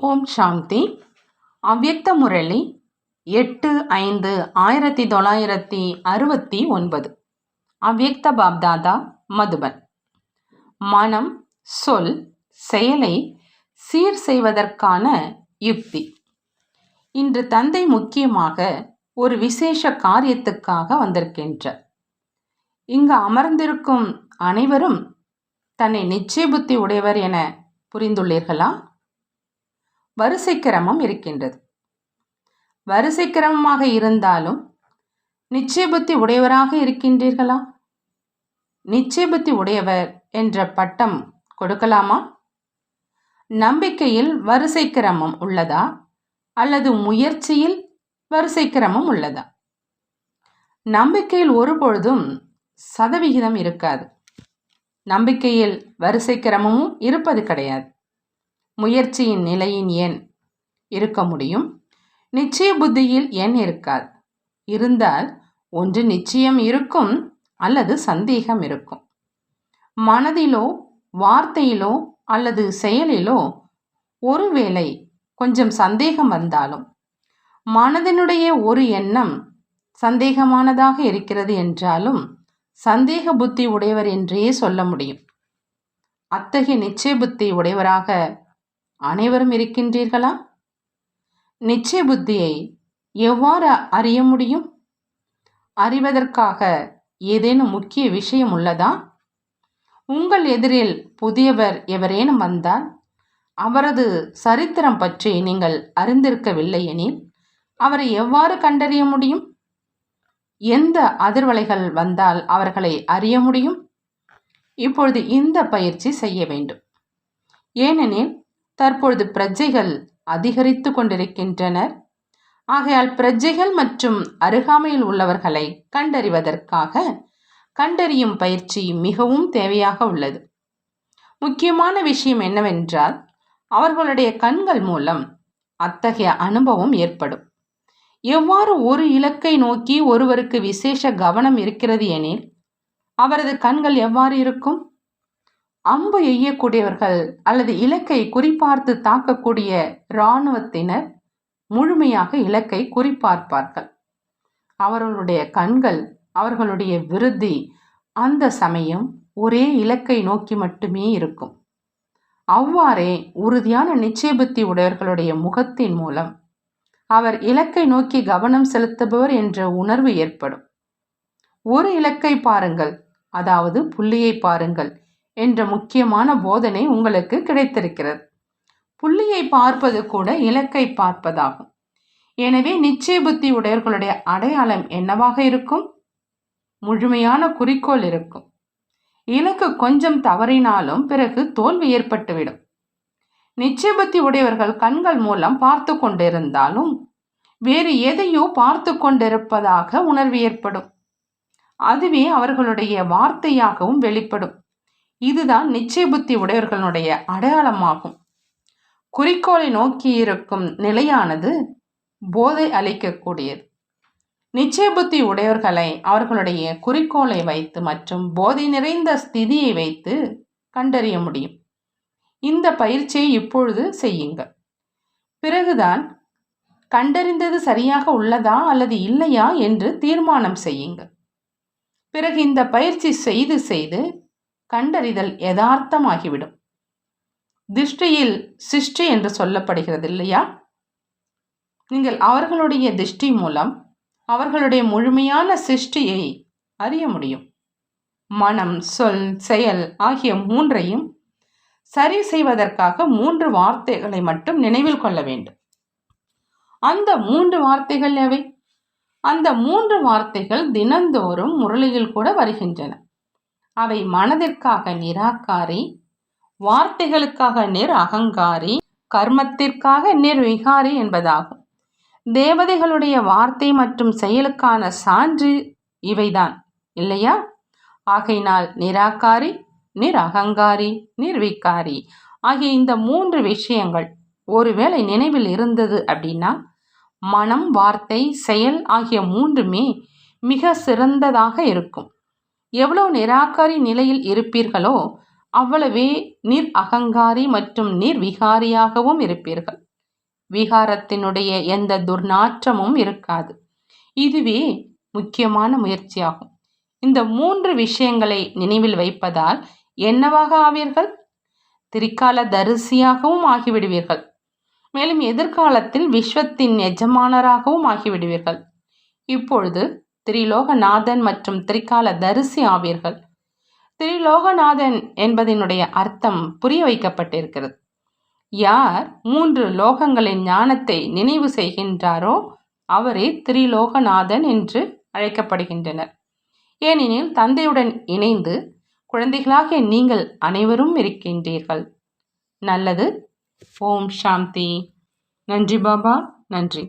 ஓம் சாந்தி. அவ்வக்த முரளி எட்டு ஐந்து ஆயிரத்தி தொள்ளாயிரத்தி அறுபத்தி ஒன்பது. அவ்யக்த பாப்தாதா மதுபன். மனம் சொல் செயலை சீர் செய்வதற்கான யுக்தி. இன்று தந்தை முக்கியமாக ஒரு விசேஷ காரியத்துக்காக வந்திருக்கின்றார். இங்கு அமர்ந்திருக்கும் அனைவரும் தன்னை நிச்சய புத்தி உடையவர் என புரிந்துள்ளீர்களா? வரிசை கிரமம் இருக்கின்றது. வரிசை கிரமமாக இருந்தாலும் நிச்சயபத்தி உடையவராக இருக்கின்றீர்களா? நிச்சயபுத்தி உடையவர் என்ற பட்டம் கொடுக்கலாமா? நம்பிக்கையில் வரிசை கிரமம் உள்ளதா? அல்லது முயற்சியில் வரிசை கிரமம் உள்ளதா? நம்பிக்கையில் ஒருபொழுதும் சதவிகிதம் இருக்காது. நம்பிக்கையில் வரிசை கிரமமும் இருப்பது கிடையாது. முயற்சியின் நிலையின் எண் இருக்க முடியும். நிச்சய புத்தியில் எண் இருக்காது. இருந்தால் ஒன்று நிச்சயம் இருக்கும் அல்லது சந்தேகம் இருக்கும். மனதிலோ வார்த்தையிலோ அல்லது செயலிலோ ஒருவேளை கொஞ்சம் சந்தேகம் வந்தாலும் மனதினுடைய ஒரு எண்ணம் சந்தேகமானதாக இருக்கிறது என்றாலும் சந்தேக புத்தி உடையவர் என்றே சொல்ல முடியும். அத்தகைய நிச்சய புத்தி உடையவராக அனைவரும் இருக்கின்றீர்களா? நிச்சய புத்தியை எவ்வாறு அறிய முடியும்? அறிவதற்காக ஏதேனும் முக்கிய விஷயம் உள்ளதா? உங்கள் எதிரில் புதியவர் எவரேனும் வந்தால் அவரது சரித்திரம் பற்றி நீங்கள் அறிந்திருக்கவில்லை எனில் அவரை எவ்வாறு கண்டறிய முடியும்? எந்த அதிர்வலைகள் வந்தால் அவர்களை அறிய முடியும்? இப்பொழுது இந்த பயிற்சி செய்ய வேண்டும். ஏனெனில் தற்பொழுது பிரஜைகள் அதிகரித்து கொண்டிருக்கின்றனர். ஆகையால் பிரஜைகள் மற்றும் அருகாமையில் உள்ளவர்களை கண்டறிவதற்காக கண்டறியும் பயிற்சி மிகவும் தேவையாக உள்ளது. முக்கியமான விஷயம் என்னவென்றால் அவர்களுடைய கண்கள் மூலம் அத்தகைய அனுபவம் ஏற்படும். எவ்வாறு ஒரு இலக்கை நோக்கி ஒருவருக்கு விசேஷ கவனம் இருக்கிறது எனில் அவரது கண்கள் எவ்வாறு இருக்கும்? அம்பு எய்யக்கூடியவர்கள் அல்லது இலக்கை குறிப்பார்த்து தாக்கக்கூடிய இராணுவத்தினர் முழுமையாக இலக்கை குறிப்பார்ப்பார்கள் அவர்களுடைய கண்கள் அவர்களுடைய விருதி அந்த சமயம் ஒரே இலக்கை நோக்கி மட்டுமே இருக்கும். அவ்வாறே உறுதியான நிச்சயபுத்தி உடையவர்களுடைய முகத்தின் மூலம் அவர் இலக்கை நோக்கி கவனம் செலுத்துபவர் என்ற உணர்வு ஏற்படும். ஒரு இலக்கை பாருங்கள் அதாவது புள்ளியை பாருங்கள் என்ற முக்கியமான போதனை உங்களுக்கு கிடைத்திருக்கிறது. புள்ளியை பார்ப்பது கூட இலக்கை பார்ப்பதாகும். எனவே நிச்சய புத்தி உடையவர்களுடைய அடையாளம் என்னவாக இருக்கும்? முழுமையான குறிக்கோள் இருக்கும். இலக்கு கொஞ்சம் தவறினாலும் பிறகு தோல்வி ஏற்பட்டுவிடும். நிச்சயபத்தி உடையவர்கள் கண்கள் மூலம் பார்த்து கொண்டிருந்தாலும் வேறு எதையோ பார்த்து கொண்டிருப்பதாக உணர்வு ஏற்படும். அதுவே அவர்களுடைய வார்த்தையாகவும் வெளிப்படும். இதுதான் நிச்சய புத்தி உடையவர்களுடைய அடையாளமாகும். குறிக்கோளை நோக்கி இருக்கும் நிலையானது போதை அளிக்கக்கூடியது. நிச்சய புத்தி உடையவர்களை அவர்களுடைய குறிக்கோளை வைத்து மற்றும் போதை நிறைந்த ஸ்திதியை வைத்து கண்டறிய முடியும். இந்த பயிற்சியை இப்பொழுது செய்யுங்கள். பிறகுதான் கண்டறிந்தது சரியாக உள்ளதா அல்லது இல்லையா என்று தீர்மானம் செய்யுங்கள். பிறகு இந்த பயிற்சி செய்து செய்து கண்டறிதல் யதார்த்தமாகிவிடும். திருஷ்டியில் சிருஷ்டி என்று சொல்லப்படுகிறது இல்லையா நீங்கள் அவர்களுடைய திருஷ்டி மூலம் அவர்களுடைய முழுமையான சிருஷ்டியை அறிய முடியும். மனம் சொல் செயல் ஆகிய மூன்றையும் சரி செய்வதற்காக மூன்று வார்த்தைகளை மட்டும் நினைவில் கொள்ள வேண்டும். அந்த மூன்று வார்த்தைகள் எவை? அந்த மூன்று வார்த்தைகள் தினந்தோறும் முரளியில் கூட வருகின்றன. அவை மனதிற்காக நிராகாரி வார்த்தைகளுக்காக நிர் அகங்காரி கர்மத்திற்காக நிர்விகாரி என்பதாகும். தேவதைகளுடைய வார்த்தை மற்றும் செயலுக்கான சான்று இவைதான் இல்லையா? ஆகையினால் நிராகாரி நிர் அகங்காரி நிர்விகாரி ஆகிய இந்த மூன்று விஷயங்கள் ஒருவேளை நினைவில் இருந்தது அப்படின்னா மனம் வார்த்தை செயல் ஆகிய மூன்றுமே மிக சிறந்ததாக இருக்கும். எவ்வளோ நிராகாரி நிலையில் இருப்பீர்களோ அவ்வளவே நிர் அகங்காரி மற்றும் நிர்விகாரியாகவும் இருப்பீர்கள். விகாரத்தினுடைய எந்த துர்நாற்றமும் இருக்காது. இதுவே முக்கியமான முயற்சியாகும். இந்த மூன்று விஷயங்களை நினைவில் வைப்பதால் என்னவாக ஆவீர்கள்? திரிகால தரிசியாகவும் ஆகிவிடுவீர்கள். மேலும் எதிர்காலத்தில் விஸ்வத்தின் எஜமானராகவும் ஆகிவிடுவீர்கள். இப்பொழுது திரிலோகநாதன் மற்றும் திரிகால தரிசி ஆவீர்கள். திரிலோகநாதன் என்பதனுடைய அர்த்தம் புரிய வைக்கப்பட்டிருக்கிறது. யார் மூன்று லோகங்களின் ஞானத்தை நினைவு செய்கின்றாரோ அவரே திரிலோகநாதன் என்று அழைக்கப்படுகின்றனர். ஏனெனில் தந்தையுடன் இணைந்து குழந்தைகளாகிய நீங்கள் அனைவரும் இருக்கின்றீர்கள். நல்லது. ஓம் சாந்தி. நன்றி பாபா. நன்றி.